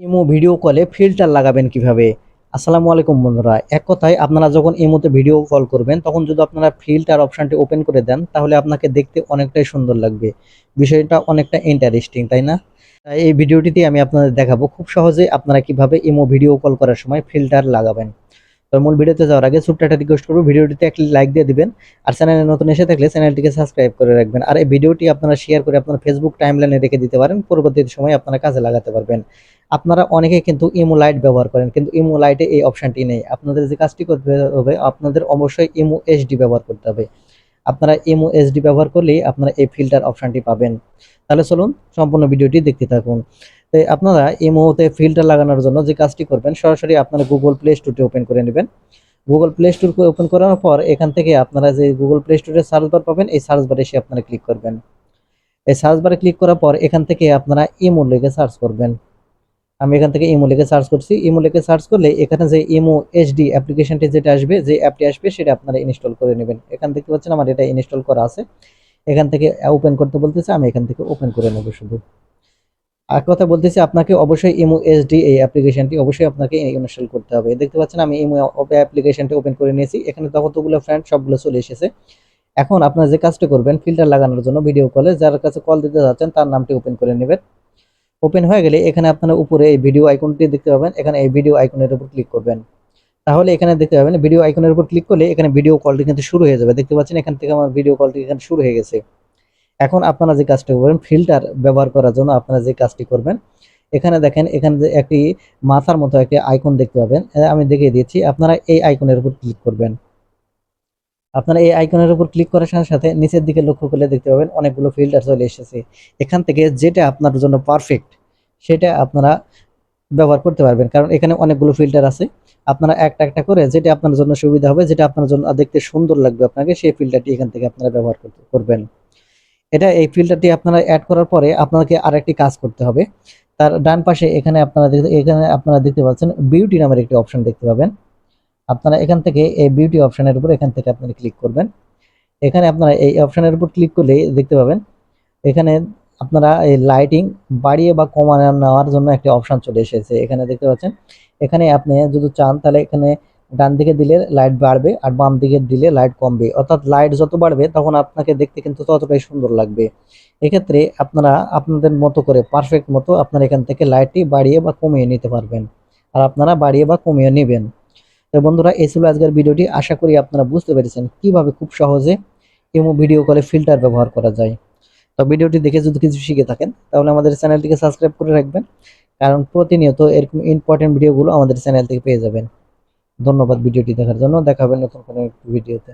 Imo video কলে filter লাগাবেন কীভাবে? আসসালামু আলাইকুম বন্ধুরা, এক কথায় আপনারা যখন ইমোতে ভিডিও কল করবেন, তখন যদি আপনারা ফিল্টার অপশনটি ওপেন করে দেন, তাহলে আপনাকে দেখতে অনেকটাই সুন্দর লাগবে। বিষয়টা অনেকটা ইন্টারেস্টিং তাই না? তাই এই ভিডিওটিতে আমি আপনাদের দেখাবো খুব সহজে আপনারা কীভাবে ইমো ভিডিও কল করার সময় ফিল্টার লাগাবেন। তো মূল ভিডিওতে যাওয়ার আগে ছোট্ট একটা রিকোয়েস্ট করব, ভিডিওটিতে একটি লাইক দিয়ে দিবেন, আর চ্যানেলে নতুন এসে থাকলে চ্যানেলটিকে সাবস্ক্রাইব করে রাখবেন। আর এই ভিডিওটি আপনারা শেয়ার করে আপনার ফেসবুক টাইমলাইনে রেখে দিতে পারেন পরবর্তী সময় আপনারা কাজে লাগাতে পারবেন। আপনারা অনেকে কিন্তু ইমো লাইট ব্যবহার করেন, কিন্তু ইমো লাইটে এই অপশানটি নেই। আপনাদের যে কাজটি করতে হবে, আপনাদের অবশ্যই ইমো এইচডি ব্যবহার করতে হবে। আপনারা ইমো এইচডি ব্যবহার করলেই আপনারা এই ফিল্টার অপশনটি পাবেন। তাহলে চলুন সম্পূর্ণ ভিডিওটি দেখতে থাকুন। তো আপনারা ইমোতে ফিল্টার লাগানোর জন্য যে কাজটি করবেন, সরাসরি আপনারা গুগল প্লে স্টোরটি ওপেন করে নেবেন। গুগল প্লে স্টোর ওপেন করার পর এখান থেকে আপনারা যে গুগল প্লে স্টোরে সার্চ বার পাবেন, এই সার্চ বারে এসে আপনারা ক্লিক করবেন। এই সার্চ বারে ক্লিক করার পর এখান থেকে আপনারা ইমো লেগে সার্চ করবেন। আমি এখান থেকে ইমো লিখে সার্চ করছি। ইমো লিখে সার্চ করলে এখানে যে ইমো এইচডি অ্যাপ্লিকেশনটি যেটা আসবে, যে অ্যাপটি আসবে, সেটা আপনারা ইনস্টল করে নেবেন। এখান থেকে পাচ্ছেন আমার এটা ইনস্টল করা আছে। এখান থেকে ওপেন করতে বলতেছে, আমি এখান থেকে ওপেন করে নেব শুধু। আর কথা বলতেছি, আপনাকে অবশ্যই ইমো এইচডি এই অ্যাপ্লিকেশনটি অবশ্যই আপনাকে ইনস্টল করতে হবে। দেখতে পাচ্ছেন আমি ইমো অ্যাপ্লিকেশনটি ওপেন করে নিয়েছি। এখানে ততগুলো ফ্রেন্ড সবগুলো চলে এসেছে। এখন আপনার যে কাজটি করবেন ফিল্টার লাগানোর জন্য ভিডিও কলে যার কাছে কল দিতে যাচ্ছেন, তার নামটি ওপেন করে নেবেন। ওপেন হয়ে গেলে এখানে আপনারা উপরে এই ভিডিও আইকনটি দেখতে পাবেন। এখানে এই ভিডিও আইকনের উপর ক্লিক করবেন। তাহলে এখানে দেখতে পাবেন ভিডিও আইকনের উপর ক্লিক করলে এখানে ভিডিও কলটি কিন্তু শুরু হয়ে যাবে। দেখতে পাচ্ছেন এখান থেকে আমার ভিডিও কলটি এখানে শুরু হয়ে গেছে। এখন আপনারা যে কাজটি করবেন ফিল্টার ব্যবহার করার জন্য আপনারা যে কাজটি করবেন, এখানে দেখেন, এখানে একটি মাথার মতো একটি আইকন দেখতে পাবেন। আমি দেখিয়ে দিয়েছি আপনারা এই আইকনের উপর ক্লিক করবেন। আপনারা এই আইকনের উপর ক্লিক করার সাথে সাথে নিচের দিকে লক্ষ্য করলে দেখতে পাবেন অনেকগুলো ফিল্টার চলে এসেছে। এখান থেকে যেটা আপনার জন্য পারফেক্ট সেটা আপনারা ব্যবহার করতে পারবেন। কারণ এখানে অনেকগুলো ফিল্টার আছে। আপনারা একটা একটা করে যেটা আপনার জন্য সুবিধা হবে, যেটা আপনার জন্য দেখতে সুন্দর লাগবে আপনাকে, সেই ফিল্টারটি এখান থেকে আপনারা ব্যবহার করবেন। এটা এই ফিল্টারটি আপনারা অ্যাড করার পরে আপনাকে আরেকটি কাজ করতে হবে। তার ডান পাশে এখানে আপনারা এখানে আপনারা দেখতে পাচ্ছেন বিউটি নামের একটি অপশন দেখতে পাবেন। আপনারা এখান থেকে এই বিউটি অপশনের উপর এখান থেকে আপনারা ক্লিক করবেন। এখানে আপনারা এই অপশনের উপর ক্লিক করলে দেখতে পাবেন। এখানে আপনারা এই লাইটিং বাড়িয়ে বা কমানো নেওয়ার জন্য একটি অপশন চলে এসেছে। এখানে দেখতে পাচ্ছেন, এখানে আপনি যদি চান তাহলে এখানে ডান দিকে দিলে লাইট বাড়বে আর বাম দিকে দিলে লাইট কমবে। অর্থাৎ লাইট যত বাড়বে তখন আপনাকে দেখতে কিন্তু ততটাই সুন্দর লাগবে। এক্ষেত্রে আপনারা আপনাদের মতো করে পারফেক্ট মতো আপনারা এখান থেকে লাইটটি বাড়িয়ে বা কমিয়ে নিতে পারবেন। আর আপনারা বাড়িয়ে বা কমিয়ে নেবেন। তো বন্ধুরা, এই ছিল আজকের ভিডিওটি। আশা করি আপনারা বুঝতে পেরেছেন কীভাবে খুব সহজে এমো ভিডিও কলে ফিল্টার ব্যবহার করা যায়। তো ভিডিওটি দেখে যদি কিছু শিখে থাকেন, তাহলে আমাদের চ্যানেলটিকে সাবস্ক্রাইব করে রাখবেন, কারণ প্রতিনিয়ত এরকম ইম্পর্টেন্ট ভিডিওগুলো আমাদের চ্যানেল থেকে পেয়ে যাবেন। ধন্যবাদ ভিডিওটি দেখার জন্য। দেখাবেন নতুন কোনো ভিডিওতে।